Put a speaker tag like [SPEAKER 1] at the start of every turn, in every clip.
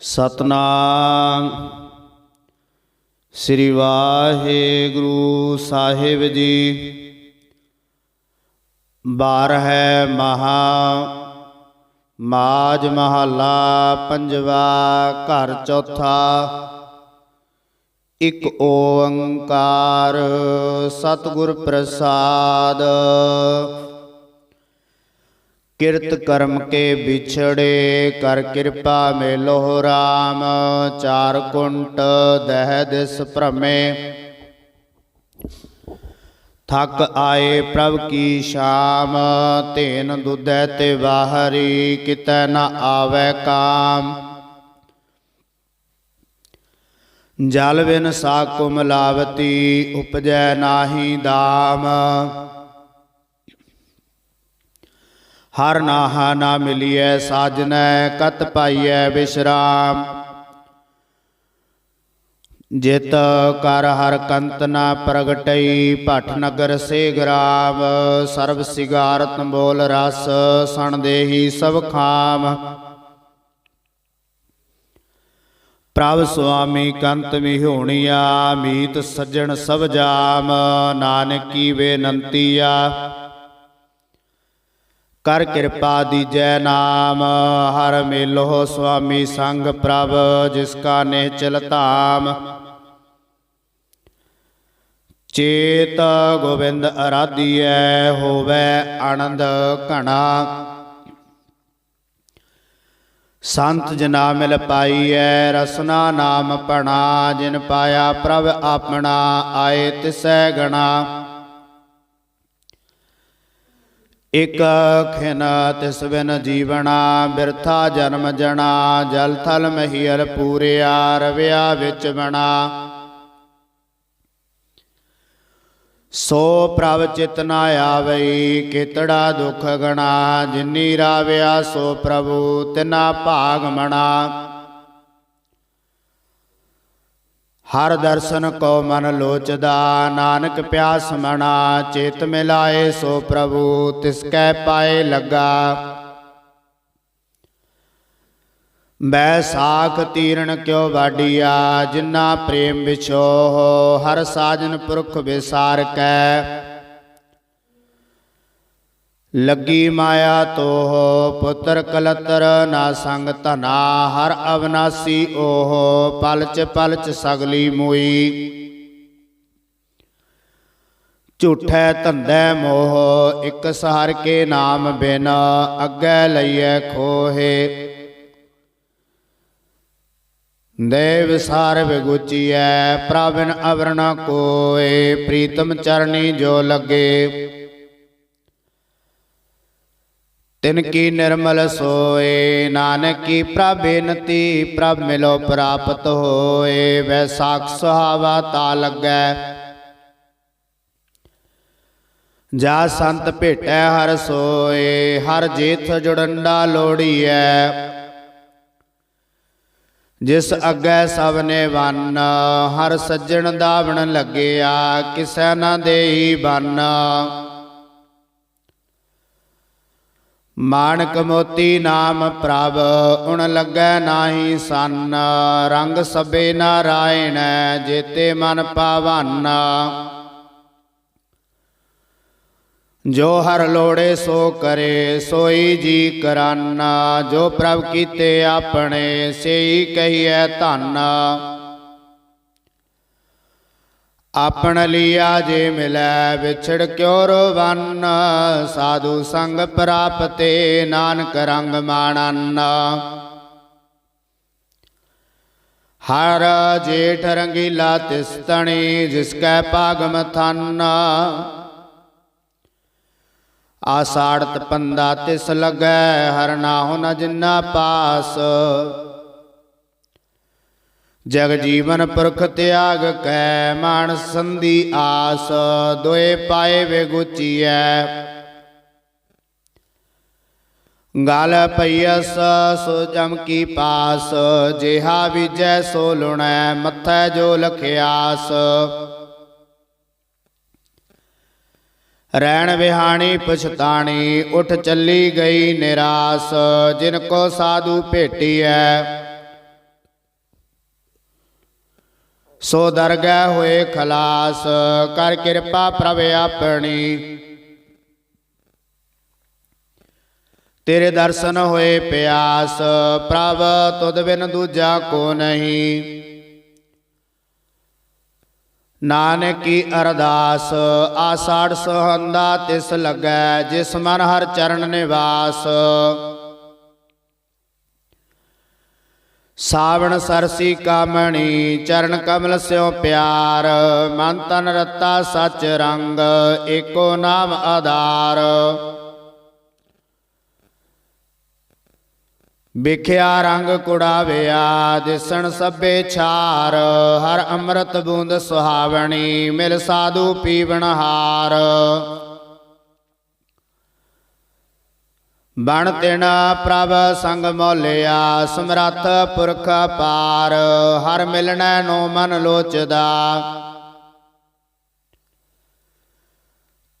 [SPEAKER 1] ਸਤਨਾਮ। ਸ੍ਰੀ ਵਾਹਿਗੁਰੂ ਸਾਹਿਬ ਜੀ। ਬਾਰ ਹੈ ਮਹਾ ਮਾਜ ਮਹੱਲਾ, ਪੰਜਵਾ ਘਰ ਚੌਥਾ। ਇਕ ਓੰਕਾਰ ਸਤਿਗੁਰ ਪ੍ਰਸਾਦ। ਕਿਰਤ ਕਰਮ ਕੇ ਵਿਛੜੇ, ਕਰ ਕਿਰਪਾ ਮੇਲੋ ਰਾਮ। ਚਾਰ ਕੁੰਟ ਦਹਿ ਦਿਸ ਭ੍ਰਮੇ। ਥੱਕ ਆਏ ਪ੍ਰਭ ਕੀ ਸ਼ਾਮ, ਧੇਨ ਦੁਧੈ ਤੇ ਵਾਹਰੀ, ਕਿਤੈ ਨ ਆਵੈ ਕਾਮ। ਜਲ ਬਿਨ ਸਾ ਕੁਮਲਾਵਤੀ ਉਪਜੈ ਨਾਹੀ ਦਾਮ। ਹਰ ਨਾਹਾ ਨਾ ਮਿਲੀਐ ਸਾਜਨੈ, ਕਤ ਪਾਈਐ ਵਿਸ਼ਰਾਮ ਜਿਤ ਕਰ ਹਰ ਕੰਤ ਨਾ ਪ੍ਰਗਟਈ, ਭਟ ਨਗਰ ਸੇ ਗਰਾਮ। ਸਰਬ ਸਿਗਾਰਤ ਬੋਲ ਰਸ, ਸਣ ਦੇਹੀ ਸਭ ਖਾਮ। ਪ੍ਰਭ ਸੁਆਮੀ ਕੰਤ ਮਿਹੋਣੀਆ, ਮੀਤ ਸੱਜਣ ਸਭ ਜਾਮ। ਨਾਨਕੀ ਬੇਨੰਤੀਆ ਕਰ ਕਿਰਪਾ ਦੀਜੈ ਨਾਮ, ਹਰ ਮੇਲੋ ਸੁਆਮੀ ਸੰਗ ਪ੍ਰਭ, ਜਿਸ ਕਾ ਨਿਹਚਲ ਧਾਮ। ਚੇਤ ਗੋਬਿੰਦ ਅਰਾਧੀਐ, ਹੋਵੇ ਆਨੰਦ ਘਣਾ। ਸੰਤ ਜਨਾ ਮਿਲ ਪਾਈਐ, ਰਸਨਾ ਨਾਮ ਪਣਾ ਜਿਨ ਪਾਇਆ ਪ੍ਰਭ ਆਪਣਾ, ਆਏ ਤਿਸੈ ਗਣਾ। ਇਕ ਖਿਨ ਤਿਸ ਬਿਨ ਜੀਵਣਾ, ਬਿਰਥਾ ਜਨਮ ਜਣਾ, ਜਲ ਥਲ ਮਹੀਲ ਪੂਰਿਆ, ਰਵਿਆ ਵਿੱਚ ਬਣਾ। ਸੋ ਪ੍ਰਭ ਚਿਤਨਾ ਆਵਈ, ਕਿਤੜਾ ਦੁਖ ਗਣਾ, ਜਿਨੀ ਰਾਵਿਆ ਸੋ ਪ੍ਰਭੂ ਤਿਨਾ ਭਾਗ ਮਣਾ। ਹਰ ਦਰਸ਼ਨ ਕੋ ਮਨ ਲੋਚਦਾ, ਨਾਨਕ ਪਿਆਸ ਮਣਾ ਚੇਤ ਮਿਲਾਏ ਸੋ ਪ੍ਰਭੂ, ਤਿਸ ਕੈ ਪਾਏ ਲੱਗਾ। ਬੈ ਸਾਖ ਤੀਰਣ ਕਿਉ ਵਾਡੀਆ ਜਿਨਾ ਪ੍ਰੇਮ ਵਿਛੋ ਹਰ ਸਾਜਨ ਪੁਰਖ ਵਿਸਾਰ ਕੈ। ਲੱਗੀ ਮਾਇਆ ਤੋਹ, ਪੁੱਤਰ ਕਲਤਰ ਨਾ ਸੰਗ ਧਨਾ, ਹਰ ਅਵਨਾਸੀ ਓਹ, ਪਲਚ ਪਲਚ ਸਗਲੀ ਮੋਈ। ਝੂਠੈ ਧੰਦੈ ਮੋਹ, ਇਕ ਸਹਾਰ ਕੇ ਨਾਮ ਬਿਨ, ਅੱਗੇ ਲਈਐ ਖੋਹੇ। ਦੇ ਵਿਸਾਰ ਵਿਗੁਚੀਐ ਪ੍ਰਭਨ ਅਵਰਣ ਕੋਏ, ਪ੍ਰੀਤਮ ਚਰਣੀ ਜੋ ਲੱਗੇ। ਤਿਨ ਕੀ ਨਿਰਮਲ ਸੋਏ, ਨਾਨਕੀ ਪ੍ਰਭ ਬੇਨਤੀ, ਪ੍ਰਭ ਮਿਲੋ ਪ੍ਰਾਪਤ ਹੋਏ ਵੈਸਾਖ ਸੁਹਾਵਾ ਤਾ ਲੱਗੈ। ਜਾ ਸੰਤ ਭੇਟੈ ਹਰ ਸੋਏ, ਹਰ ਜੇਥ ਜੁੜੰਡਾ ਲੋੜੀਐ। ਜਿਸ ਅੱਗੇ ਸਭ ਨੇ ਵੰਨ ਹਰ ਸੱਜਣ ਦਾ ਦਾਵਣ ਲੱਗਿਆ, ਕਿਸੈ ਨਾ ਦੇਈ ਬੰਨ। ਮਾਨਕ ਮੋਤੀ ਨਾਮ ਪ੍ਰਭ, ਉਣ ਲੱਗੈ ਨਾਹੀ ਸੰਨ, ਰੰਗ ਸਭੇ ਨਾਰਾਇਣ ਜੇਤੇ ਮਨ ਪਾਵਨ। ਜੋ ਹਰ ਲੋੜੇ ਸੋ ਕਰੇ, ਸੋਈ ਜੀ ਕਰਾਨਾ, ਜੋ ਪ੍ਰਭ ਕੀਤੇ ਆਪਣੇ, ਸੇਈ ਕਹੀਐ ਧੰਨ। ਆਪਣ ਲਿਆ ਜੇ ਮਿਲੈ ਵਿਛੜ ਕਿਉ ਰਵਨ? ਸਾਧੂ ਸੰਗ ਪ੍ਰਾਪਤੇ ਨਾਨਕ ਰੰਗ ਮਾਣਨ। ਹਰ ਜੇਠ ਰੰਗੀਲਾ ਤਿਸ ਤਣੀ ਜਿਸ ਕੈ ਪਾਗਮ ਥਨ। ਆਸਾੜਤ ਪੰਦਾ ਤਿਸ ਲੱਗੈ, ਹਰ ਨਾਹੁ ਨ ਜਿਨਾ ਪਾਸ। ਜਗ ਜੀਵਨ ਪੁਰਖ ਤਿਆਗ ਕੈ ਮਾਨਸ ਸੰਧੀ ਆਸ, ਦੋਏ ਪਾਏ ਵਿਗੁਚੀਐ ਗਲ ਪਈਸ ਸੋ ਜਮ ਕੀ ਪਾਸ, ਜਿਹਾ ਵਿਜੈ ਸੋ ਲੁਣੈ, ਮਥੈ ਜੋ ਲਖਿਆਸ। ਰੈਣ ਵਿਹਾਣੀ ਪਛਤਾਣੀ, ਉਠ ਚੱਲੀ ਗਈ ਨਿਰਾਸ, ਜਿਨ ਕੋ ਸਾਧੂ ਭੇਟੀਐ। ਸੋ ਦਰਗਹਿ ਹੋਏ ਖਲਾਸ, ਕਰ ਕਿਰਪਾ ਪ੍ਰਭ ਆਪਣੀ। ਤੇਰੇ ਦਰਸ਼ਨ ਹੋਏ ਪਿਆਸ, ਪ੍ਰਭ ਤੁਧ ਬਿਨ ਦੂਜਾ ਕੋ ਨਹੀਂ। ਨਾਨਕ ਕੀ ਅਰਦਾਸ, ਆਸਾੜ ਸਹੰਦਾ ਤਿਸ ਲੱਗੈ, ਜਿਸ ਮਨ ਹਰ ਚਰਨ ਨਿਵਾਸ। ਸਾਵਣ ਸਰਸੀ ਕਾਮਣੀ, ਚਰਨ ਕਮਲ ਸਿਓ ਪਿਆਰ, ਮਨ ਤਨ ਰਤਾ ਸਚ ਰੰਗ, ਏਕੋ ਨਾਮ ਆਧਾਰ। ਵਿਖਿਆ ਰੰਗ ਕੁੜਾਵਿਆ, ਦਿਸਣ ਸਭੇ ਛਾਰ, ਹਰ ਅੰਮ੍ਰਿਤ ਬੂੰਦ ਸੁਹਾਵਣੀ, ਮਿਲ ਸਾਧੂ ਪੀਵਣ ਹਾਰ ਬਣ ਤਿਣਾ ਪ੍ਰਭ ਸੰਗ ਮੋਲਿਆ, ਸਮਰੱਥ ਪੁਰਖ ਪਾਰ, ਹਰ ਮਿਲਣੈ ਨੂੰ ਮਨ ਲੋਚਦਾ।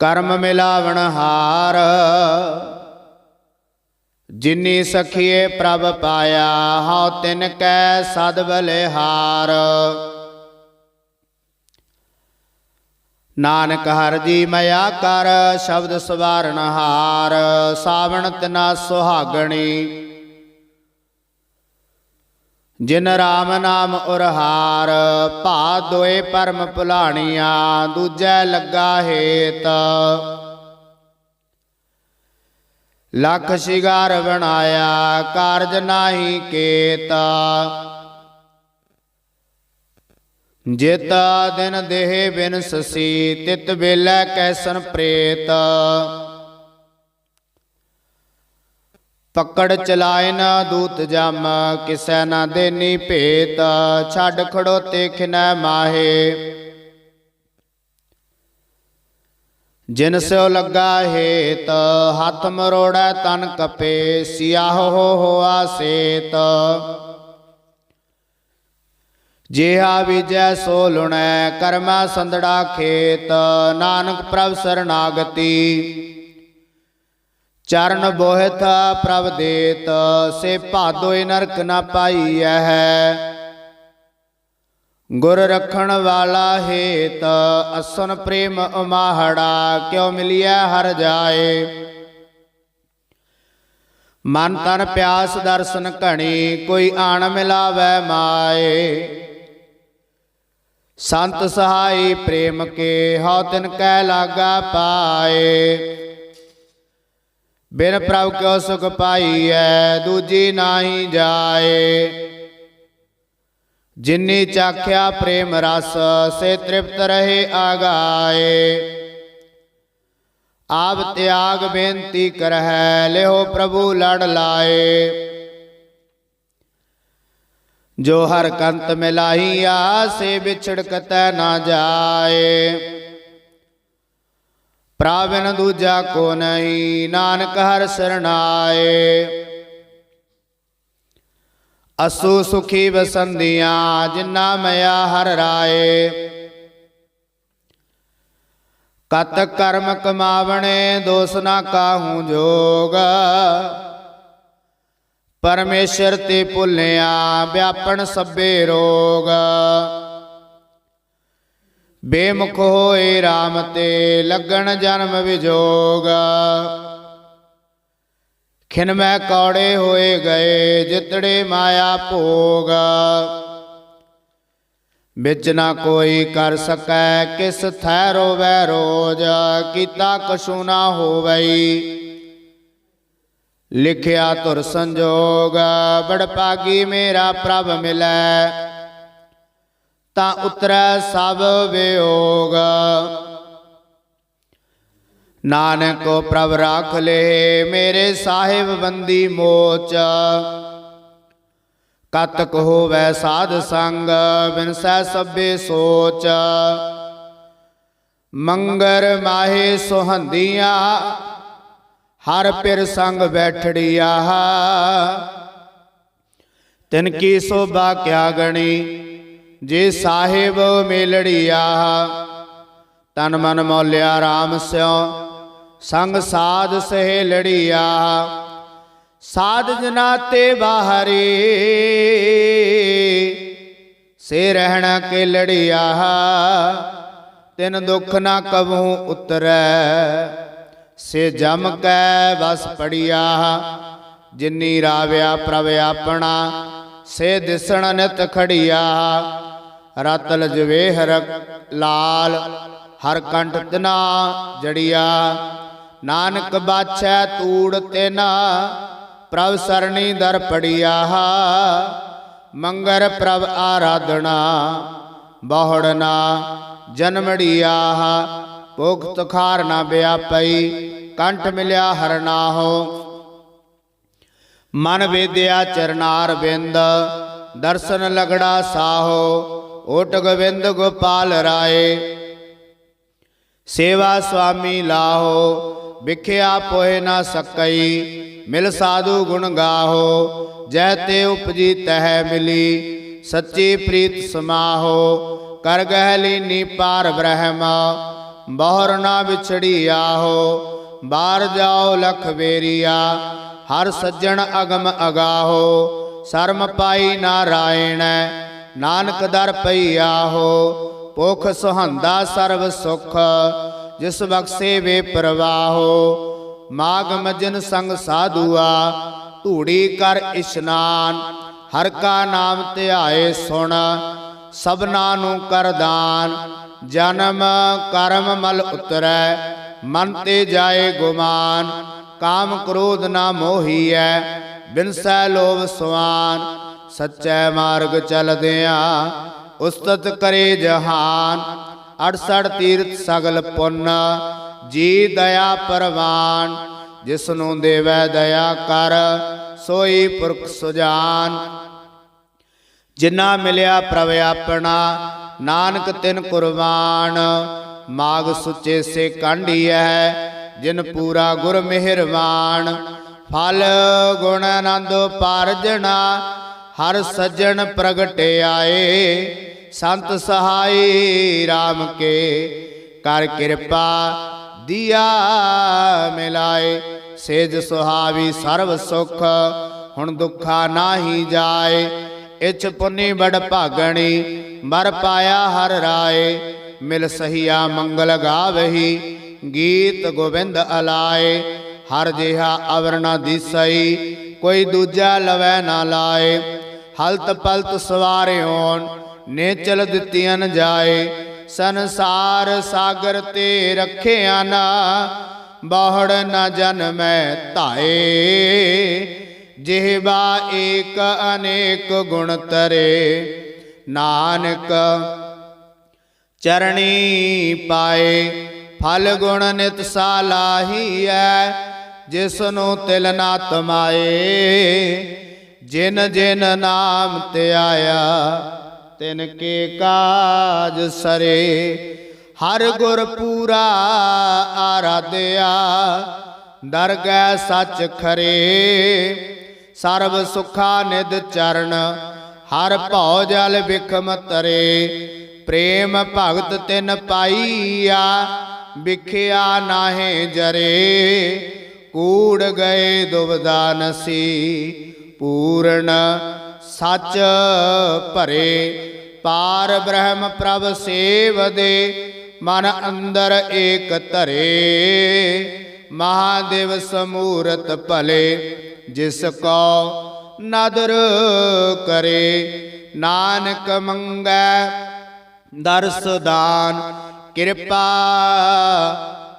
[SPEAKER 1] ਕਰਮ ਮਿਲਾਵਣ ਹਾਰ, ਜਿਨੀ ਸਖੀਏ ਪ੍ਰਭ ਪਾਇਆ, ਹਉ ਤਿਨ ਕੈ ਸਦ ਬਲਿਹਾਰ। ਨਾਨਕ ਹਰ ਜੀ ਮਇਆ ਕਰ, ਸ਼ਬਦ ਸਵਾਰਨ ਹਾਰ, ਸਾਵਣ ਤਿਨਾ ਸੁਹਾਗਣੀ। ਜਿਨ ਰਾਮ ਨਾਮ ਉਰਹਾਰ ਭਾ ਦੋਏ ਪਰਮ ਭੁਲਾਣੀਆਂ, ਦੂਜੈ ਲੱਗਾ ਹੇਤ। ਲੱਖ ਸ਼ਿਗਾਰ ਬਣਾਇਆ, ਕਾਰਜ ਨਾਹੀ ਕੇਤਾ। ਜਿਤ ਦਿਨ ਦੇਹ ਬਿਨ ਸਸੀ, ਤਿਤ ਵੇਲੇ ਕੈਸਨ ਪ੍ਰੇਤ। ਪਕੜ ਚਲਾਏ ਨਾ ਦੂਤ ਜਮ, ਕਿਸੈ ਨਾ ਦੇਨੀ ਭੇਤ। ਛੱਡ ਖੜੋਤੇ ਖਿਨੈ ਮਾਹੇ। ਜਿਨ ਸਿਓ ਲੱਗਾ ਹੇਤ, ਹੱਥ ਮਰੋੜੈ ਤਨ ਕਪੇ, ਸਿਆਹ ਹੋ ਹੋਆ ਸੇਤ। ਜਿਹਾ ਵਿਜੈ ਸੋ ਲੁਣੈ, ਕਰਮਾ ਸੰਦੜਾ ਖੇਤ, ਨਾਨਕ ਪ੍ਰਭ ਸਰਨਾਗਤੀ। ਚਰਨ ਬੋਹਿਤ ਪ੍ਰਭ ਦੇਤ, ਸੇ ਭਾਦੋਇ ਨਰਕ ਨਾ ਪਾਈਐ ਗੁਰ ਰਖਣ ਵਾਲਾ ਹੇਤ, ਅਸਨ ਪ੍ਰੇਮ ਉਮਾਹੜਾ, ਕਿਉ ਮਿਲਿਆ ਹਰ ਜਾਏ। ਮਨ ਤਨ ਪਿਆਸ ਦਰਸ਼ਨ ਘਣੀ, ਕੋਈ ਆਣ ਮਿਲਾਵੈ ਮਾਏ। ਸੰਤ ਸਹਾਈ ਪ੍ਰੇਮ ਕੇ ਹਉ ਤਿਨ ਕੈ ਲਾਗਾ ਪਾਏ। ਬਿਨ ਪ੍ਰਭ ਕਿਉ ਸੁਖ ਪਾਈਐ, ਦੂਜੀ ਨਾਹੀ ਜਾਏ। ਜਿਨੀ ਚਾਖਿਆ ਪ੍ਰੇਮ ਰਸ, ਸੇ ਤ੍ਰਿਪਤ ਰਹੇ ਆਗਾਏ। ਆਪ ਤਿਆਗ ਬੇਨਤੀ ਕਰਹਿ ਲਿਓ ਪ੍ਰਭੂ ਲੜ ਲਾਏ। ਜੋ ਹਰ ਕੰਤ ਮਿਲਾਹੀਆ ਸੇ ਵਿਛੜ ਨਾ ਜਾਏ। ਪ੍ਰਾਵਨ ਦੂਜਾ ਕੋ ਨਹੀਂ, ਨਾਨਕ ਹਰ ਸਰਣਾਏ। ਅਸੂ ਸੁਖੀ ਵਸੰਦੀਆਂ ਜਿਨਾ ਮਿਆ ਹਰ ਰਾਏ। ਕਤ ਕਰਮ ਕਮਾਵਣੇ, ਦੋਸ ਨਾ ਕਾਹੂ ਜੋਗ। ਪਰਮੇਸ਼ਰ ਤੇ ਭੁੱਲਿਆ ਵਿਆਪਣ ਸਭੇ ਰੋਗ। ਬੇਮੁਖ ਹੋਏ RAM ਤੇ ਲੱਗਣ ਜਨਮ ਵਿਜੋਗ। ਖਿਨ ਮੈਂ ਕੌੜੇ ਹੋਏ ਗਏ ਜਿਤੜੇ ਮਾਇਆ ਭੋਗ। ਵਿੱਚ ਨਾ ਕੋਈ ਕਰ ਸਕੈ ਕਿਸ ਥੈ ਰੋਵੈ ਰੋਜ, ਕੀਤਾ ਕਛੂ ਨਾ ਹੋਵਈ। ਲਿਖਿਆ ਤੁਰ ਸੰਜੋਗ ਬੜ ਪਾਗੀ ਮੇਰਾ ਪ੍ਰਭ ਮਿਲੈ, ਤਾਂ ਉਤਰੈ ਸਭ ਵਿਯੋਗ ਨਾਨਕ ਪ੍ਰਭ ਰਾਖ ਲੇ ਮੇਰੇ ਸਾਹਿਬ ਬੰਦੀ ਮੋਚ, ਕਤਕ ਹੋਵੈ ਸਾਧ ਸੰਗ ਬਿਨਸੈ ਸਭੇ ਸੋਚ। ਮੰਗਰ ਮਾਹੇ ਸੁਹੰਦੀਆਂ ਹਰ ਪਿਰ ਸੰਗ ਬੈਠੜੀਆ। ਤਿਨ ਕੀ ਸੋਭਾ ਕਿਆ ਗਣੀ ਜੇ ਸਾਹਿਬ ਮੇਲੜੀਆ। ਤਨ ਮਨ ਮੌਲਿਆ RAM ਸਿਓ ਸੰਗ ਸਾਧ ਸਹਿ ਲੜੀਆ ਸਾਧ ਜਨਾ ਤੇ ਬਾਹਰੀ ਸੇ ਰਹਿਣ ਕੇ ਲੜਿਆ ਤਿਨ ਦੁਖ ਨਾ ਕਬਹੂ ਉਤਰੈ ਸੇ ਜਮ ਕੈ ਬਸ ਪੜਿਆ, ਜਿਨੀ ਰਾਵਿਆ ਪ੍ਰਭ ਆਪਣਾ, ਸੇ ਦਿਸਣ ਨਿਤ ਖੜਿਆ। ਰਤਲ ਜਵੇਹਰ ਲਾਲ, ਹਰ ਕੰਠ ਤਨਾ ਜੜਿਆ। ਨਾਨਕ ਬਾਛੈ ਤੂੜ ਤੇਨਾ, ਪ੍ਰਭ ਸਰਣੀ ਦਰ ਪੜਿਆ। ਮੰਗਰ ਪ੍ਰਭ ਆਰਾਧਣਾ ਬਹੁੜਨਾ ਜਨਮੜਿਆ ਭੁਖਤ ਖਾਰ ਨਾ ਵਿਆਪਈ ਕੰਠ ਮਿਲਿਆ ਹਰਨਾਹੋ ਮਨ ਵੇਦਿਆ ਚਰਨਾਰ ਬਿੰਦ, ਦਰਸ਼ਨ ਲਗੜਾ ਸਾਹੋ। ਓਟ ਗੋਬਿੰਦ ਗੋਪਾਲ ਰਾਏ, ਸੇਵਾ ਸੁਆਮੀ ਲਾਹੋ। ਵਿਖਿਆ ਪੋਏ ਨਾ ਸਕਈ, ਮਿਲ ਸਾਧੂ ਗੁਣ ਗਾਹੋ। ਜਹ ਤੇ ਉਪਜੀ ਤਹਿ ਮਿਲੀ, ਸੱਚੀ ਪ੍ਰੀਤ ਸਮਾਹੋ। ਕਰ ਗਹਿ ਲੀਨੀ ਪਾਰ ਬ੍ਰਹਮ ਬਹੁਰ ਨਾ ਵਿਛੜੀ ਆਹੋ, ਬਾਹਰ ਜਾਓ ਲਖ ਵੇਰੀਆ, ਹਰ ਸੱਜਣ ਅਗਮ ਅਗਾਹੋ, ਸ਼ਰਮ ਪਾਈ ਨਾਰਾਇਣ ਨਾਨਕ ਦਰ ਪਈ ਆਹੋ, ਭੁਖ ਸੁਹੰਦਾ ਸਰਬ ਸੁਖ, ਜਿਸ ਬਖਸੇ ਵੇ ਪ੍ਰਵਾਹੋ, ਮਾਗ ਮਜਨ ਸੰਗ ਸਾਧੂਆ, ਧੂੜੀ ਕਰ ਇਸ਼ਨਾਨ, ਹਰ ਕਾ ਨਾਮ ਧਿਆਏ ਸੁਣ, ਸਭਨਾ ਨੂੰ ਕਰ ਦਾਨ ਜਨਮ ਕਰਮ ਮਲ ਉਤਰੈ, ਮਨ ਤੇ ਜਾਏ ਗੁਮਾਨ, ਕਾਮ ਕ੍ਰੋਧ ਨਾ ਮੋਹੀਐ, ਬਿਨਸੈ ਲੋਭ ਸਵਾਨ, ਸੱਚੇ ਮਾਰਗ ਚਲਦਿਆਂ ਉਸਤਤ ਕਰੇ ਜਹਾਨ 68 ਤੀਰਥ ਸਗਲ ਪੁੰਨ, ਜੀ ਦਇਆ ਪਰਵਾਨ ਜਿਸ ਨੂੰ ਦੇਵੈ ਦਇਆ ਕਰ, ਸੋਈ ਪੁਰਖ ਸੁਜਾਨ। ਜਿਨਾ ਮਿਲਿਆ ਪ੍ਰਭ ਆਪਣਾ ਨਾਨਕ ਤਿਨ ਕੁਰਬਾਨ। ਮਾਗ ਸੁੱਚੇ ਸੇ ਕਾਂਢੀਐ, ਜਿਨ ਪੂਰਾ ਗੁਰ ਮਿਹਰਬਾਨ। ਫਲ ਗੁਣ ਆਨੰਦ ਪਾਰਜਣਾ ਹਰ ਸੱਜਣ ਪ੍ਰਗਟਿਆਏ ਸੰਤ ਸਹਾਈ RAM ਕੇ, ਕਰ ਕਿਰਪਾ ਦੀਆ ਮਿਲਾਏ। ਸੇਜ ਸੁਹਾਵੀ ਸਰਬ ਸੁਖ, ਹੁਣ ਦੁੱਖਾ ਨਾਹੀ ਜਾਏ। ਇਛ ਪੁੰਨੀ ਬੜ ਭਾਗਣੀ, ਮਰ ਪਾਇਆ ਹਰ ਰਾਏ, ਮਿਲ ਸਹੀਆ ਮੰਗਲ ਗਾਵਹੀ, ਗੀਤ ਗੋਬਿੰਦ ਅਲਾਏ, ਹਰ ਜਿਹਾ ਅਵਰ ਨਾ ਦਿਸਈ, ਕੋਈ ਦੂਜਾ ਲਵੈ ਨਾ ਲਾਏ, ਹਲਤ ਪਲਤ ਸਵਾਰਿਓਨ ਨੇ ਚਲ ਦਿੱਤੀਆਂ ਨ ਜਾਏ, ਸੰਸਾਰ ਸਾਗਰ ਤੇ ਰੱਖਿਆ ਨਾ, ਬਾਹੜ ਨਾ ਜਨਮੈ ਧਾਏ। ਜਿਹਵਾ ਏਕ ਅਨੇਕ ਗੁਣ ਤਰੇ, ਨਾਨਕ ਚਰਣੀ ਪਾਏ, ਫਲ ਗੁਣ ਨਿਤ ਸਾਲਾਹੀਐ ਜਿਸ ਨੂੰ ਤਿਲ ਨਾ ਤਮਾਏ ਜਿਨ ਜਿਨ ਨਾਮ ਤੇ ਤਿਨ ਕੇ ਕਾਜ ਸਰੇ। ਹਰ ਗੁਰ ਪੂਰਾ ਆਰਾਧਿਆ ਦਰਗਹਿ ਸੱਚ ਖਰੇ। ਸਰਬ ਸੁਖਾ ਨਿਦ ਚਰਨ, ਹਰ ਭਉ ਜਲ ਵਿਖਮ ਤਰੇ। ਪ੍ਰੇਮ ਭਗਤ ਤਿਨ ਪਾਈਆ, ਵਿਖਿਆ ਨਾਹੇ ਜਰੇ। ਕੂੜ ਗਏ ਦੁਬਦਾ ਨਸੀ ਪੂਰਨ ਸੱਚ ਭਰੇ। ਪਾਰ ਬ੍ਰਹਮ ਪ੍ਰਭ ਸੇਵਦੇ, ਮਨ ਅੰਦਰ ਏਕ ਧਰੇ। ਮਹਾਦੇਵ ਸਮੂਰਤ ਭਲੇ ਜਿਸ ਕੋ ਨਦਰ ਕਰੇ, ਨਾਨਕ ਮੰਗੈ ਦਰਸ ਦਾਨ, ਕਿਰਪਾ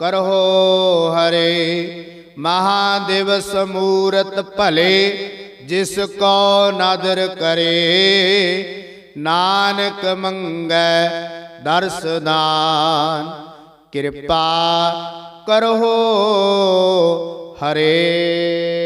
[SPEAKER 1] ਕਰੋ ਹਰੇ। ਮਹਾਦੇਵ ਸਮੂਰਤ ਭਲੇ, ਜਿਸ ਕੋ ਨਾਦਰ ਕਰੇ, ਨਾਨਕ ਮੰਗੈ ਦਰਸ ਦਾਨ, ਕਿਰਪਾ ਕਰੋ ਹਰੇ।